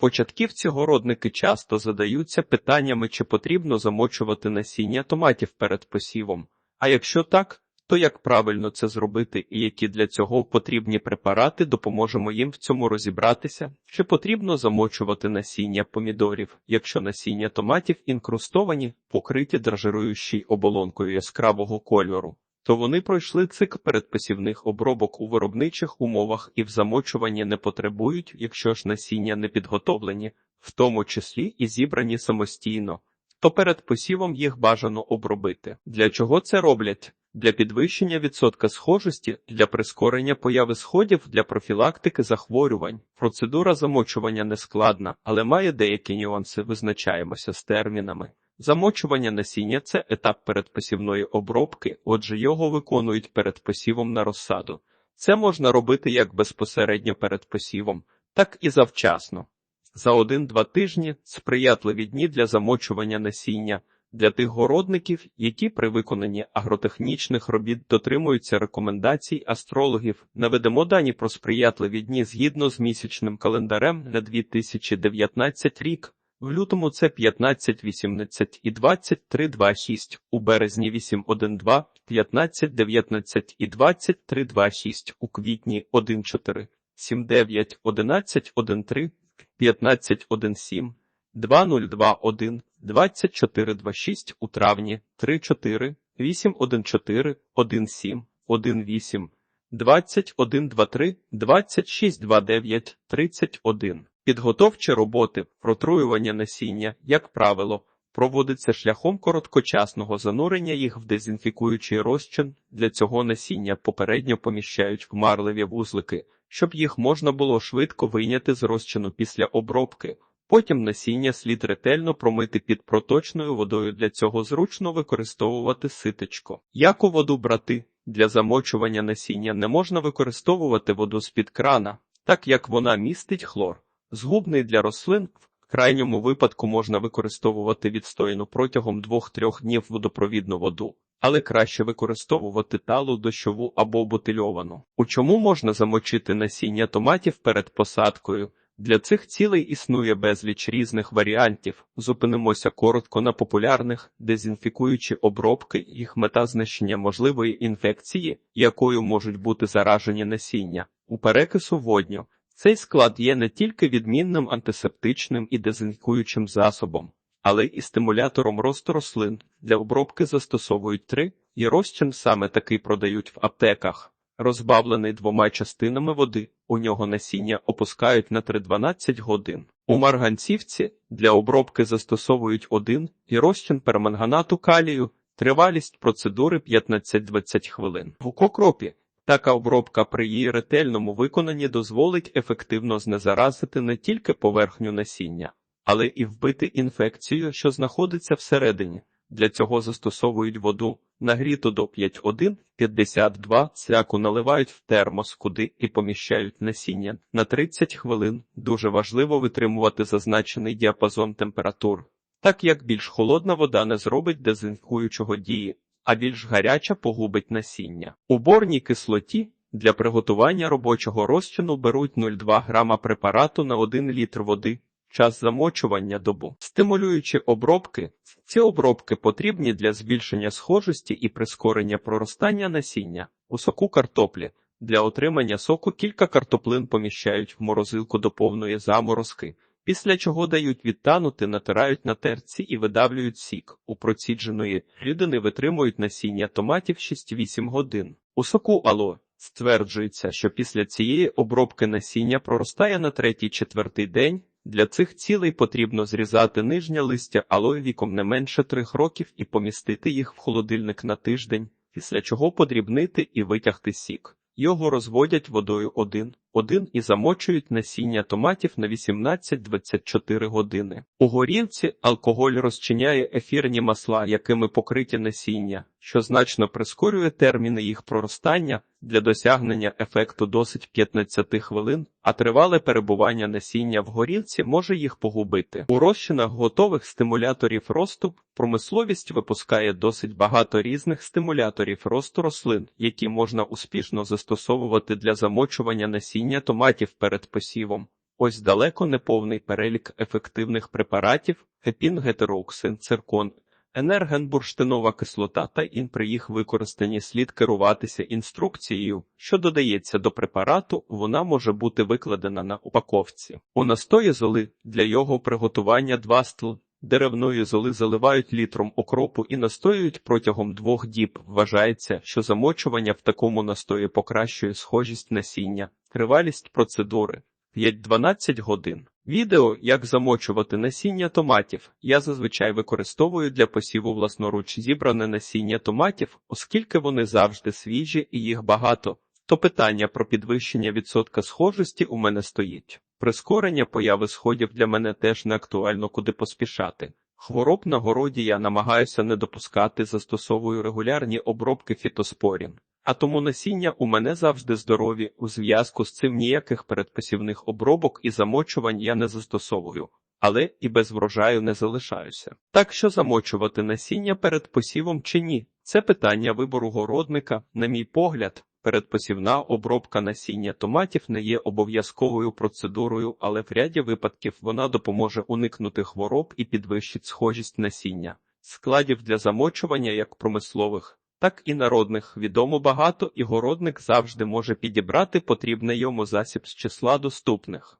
Початківці-городники часто задаються питаннями, чи потрібно замочувати насіння томатів перед посівом. А якщо так, то як правильно це зробити і які для цього потрібні препарати допоможемо їм в цьому розібратися? Чи потрібно замочувати насіння помідорів, якщо насіння томатів інкрустовані, покриті дражируючою оболонкою яскравого кольору? То вони пройшли цикл передпосівних обробок у виробничих умовах і в замочуванні не потребують, якщо ж насіння не підготовлені, в тому числі і зібрані самостійно, то перед посівом їх бажано обробити. Для чого це роблять? Для підвищення відсотка схожості, для прискорення появи сходів, для профілактики захворювань. Процедура замочування не складна, але має деякі нюанси, визначаємося з термінами. Замочування насіння це етап передпосівної обробки, отже, його виконують перед посівом на розсаду. Це можна робити як безпосередньо перед посівом, так і завчасно. За один-два тижні сприятливі дні для замочування насіння для тих городників, які при виконанні агротехнічних робіт дотримуються рекомендацій астрологів. Наведемо дані про сприятливі дні згідно з місячним календарем на 2019 рік. В лютому це 15, 18 і 23, 26, у березні 8, 1, 2, 15, 19 і 23, 26, у квітні 1, 4, 7, 9, 11, 1, 3, 15, 1, 7, 2, 0, 2, 1, 24, 26, у травні 3, 4, 8, 1, 4, 1, 7, 1, 8, 21, 2, 3, 26, 2, 9, 31. Підготовчі роботи, протруювання насіння, як правило, проводиться шляхом короткочасного занурення їх в дезінфікуючий розчин. Для цього насіння попередньо поміщають в марливі вузлики, щоб їх можна було швидко вийняти з розчину після обробки. Потім насіння слід ретельно промити під проточною водою. Для цього зручно використовувати ситечко. Яку воду брати? Для замочування насіння не можна використовувати воду з-під крана, так як вона містить хлор. Згубний для рослин в крайньому випадку можна використовувати відстояну протягом 2-3 днів водопровідну воду, але краще використовувати талу дощову або бутильовану. У чому можна замочити насіння томатів перед посадкою? Для цих цілей існує безліч різних варіантів. Зупинимося коротко на популярних, дезінфікуючи обробки, їх мета знищення можливої інфекції, якою можуть бути заражені насіння. У перекису водню цей склад є не тільки відмінним антисептичним і дезінфікуючим засобом, але і стимулятором росту рослин. Для обробки застосовують три, і розчин саме такий продають в аптеках. Розбавлений двома частинами води, у нього насіння опускають на 3-12 годин. У марганцівці для обробки застосовують один і розчин перманганату калію, тривалість процедури 15-20 хвилин. В укокропі така обробка при її ретельному виконанні дозволить ефективно знезаразити не тільки поверхню насіння, але і вбити інфекцію, що знаходиться всередині. Для цього застосовують воду, нагріту до 5,1-52, цяку наливають в термос, куди і поміщають насіння на 30 хвилин. Дуже важливо витримувати зазначений діапазон температур, так як більш холодна вода не зробить дезінфікуючого дії, а більш гаряча погубить насіння. У борній кислоті для приготування робочого розчину беруть 0,2 грама препарату на 1 літр води. Час замочування добу. Стимулюючи обробки, ці обробки потрібні для збільшення схожості і прискорення проростання насіння. У соку картоплі для отримання соку кілька картоплин поміщають в морозилку до повної заморозки, після чого дають відтанути, натирають на терці і видавлюють сік. У процідженої рідини витримують насіння томатів 6-8 годин. У соку ало стверджується, що після цієї обробки насіння проростає на третій-четвертий день. Для цих цілей потрібно зрізати нижнє листя алої віком не менше трьох років і помістити їх в холодильник на тиждень, після чого подрібнити і витягти сік. Його розводять водою один, один і замочують насіння томатів на 18-24 години. У горілці алкоголь розчиняє ефірні масла, якими покриті насіння, що значно прискорює терміни їх проростання для досягнення ефекту досить 15 хвилин, а тривале перебування насіння в горілці може їх погубити. У розчинах готових стимуляторів росту промисловість випускає досить багато різних стимуляторів росту рослин, які можна успішно застосовувати для замочування насіння томатів перед посівом. Ось далеко не повний перелік ефективних препаратів епінгетероксин, циркон, енергенбурштинова кислота та ін при їх використанні слід керуватися інструкцією, що додається до препарату, вона може бути викладена на упаковці. У настої золи для його приготування два стл деревної золи заливають літром окропу і настоюють протягом двох діб. Вважається, що замочування в такому настої покращує схожість насіння, тривалість процедури. 5-12 годин. Відео, як замочувати насіння томатів, я зазвичай використовую для посіву власноруч зібране насіння томатів, оскільки вони завжди свіжі і їх багато, то питання про підвищення відсотка схожості у мене стоїть. Прискорення появи сходів для мене теж не актуально куди поспішати. Хвороб на городі я намагаюся не допускати, застосовую регулярні обробки фітоспорін. А тому насіння у мене завжди здорові, у зв'язку з цим ніяких передпосівних обробок і замочувань я не застосовую, але і без врожаю не залишаюся. Так що замочувати насіння перед посівом чи ні, це питання вибору городника, на мій погляд. Передпосівна обробка насіння томатів не є обов'язковою процедурою, але в ряді випадків вона допоможе уникнути хвороб і підвищить схожість насіння. Складів для замочування як промислових, так і народних відомо багато, і городник завжди може підібрати потрібний йому засіб з числа доступних.